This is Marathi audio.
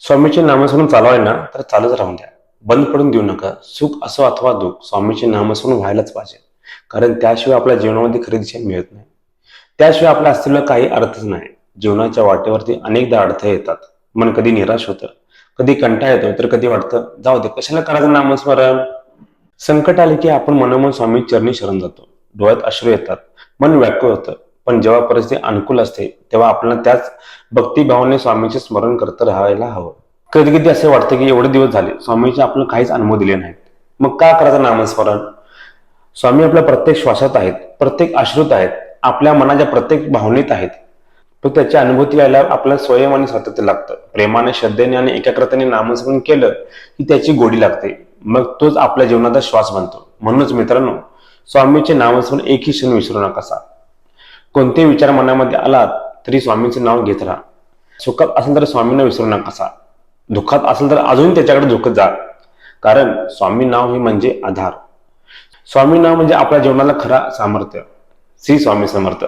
स्वामीचे नामस्मरण चालू आहे ना तर चालूच राहून द्या. बंद पडून देऊ नका. सुख असो अथवा दुःख स्वामीचे नामस्मरण व्हायलाच पाहिजे. कारण त्याशिवाय आपल्या जीवनामध्ये खरी दिशा मिळत नाही. त्याशिवाय आपल्या अस्तित्वाला काही अर्थच नाही. जीवनाच्या वाटेवरती अनेकदा अडथळे येतात. मन कधी निराश होतं कधी कंटाळ येतो तर कधी वाटतं जाऊ दे कशाला करायचं नामस्मरण? संकट आले की आपण मनोमन स्वामी चरणी शरण जातो. डोळ्यात अश्रू येतात मन व्याकुळ होतं. पण जेव्हा परिस्थिती अनुकूल असते तेव्हा आपल्याला त्याच भक्तिभावाने स्वामीचे स्मरण करत राहायला हवं. कधी कधी असे वाटतं की एवढे दिवस झाले स्वामीचे आपण काहीच अनुभव दिले नाहीत. मग का करायचं नामस्मरण? स्वामी आपल्या प्रत्येक श्वासात आहेत प्रत्येक आश्रित आहेत आपल्या मनाच्या प्रत्येक भावनेत आहेत. पण त्याची अनुभूती यायला आपल्याला स्वयं आणि सातत्य लागतं. प्रेमाने श्रद्धेने आणि एकाग्रतेने नामस्मरण केलं की त्याची गोडी लागते. मग तोच आपल्या जीवनाचा श्वास बनतो. म्हणूनच मित्रांनो स्वामीचे नामस्मरण एकही क्षण विसरू नका कोणतेही विचार मनामध्ये आलात तरी स्वामींचं नाव घेत राहा. सुखात असेल तर स्वामींना विसरू नका दुःखात असेल तर अजून त्याच्याकडे दुःखत जा. कारण स्वामी नाव हे म्हणजे आधार. स्वामी नाव म्हणजे आपल्या जीवनाला खरा सामर्थ्य. श्री स्वामी समर्थ.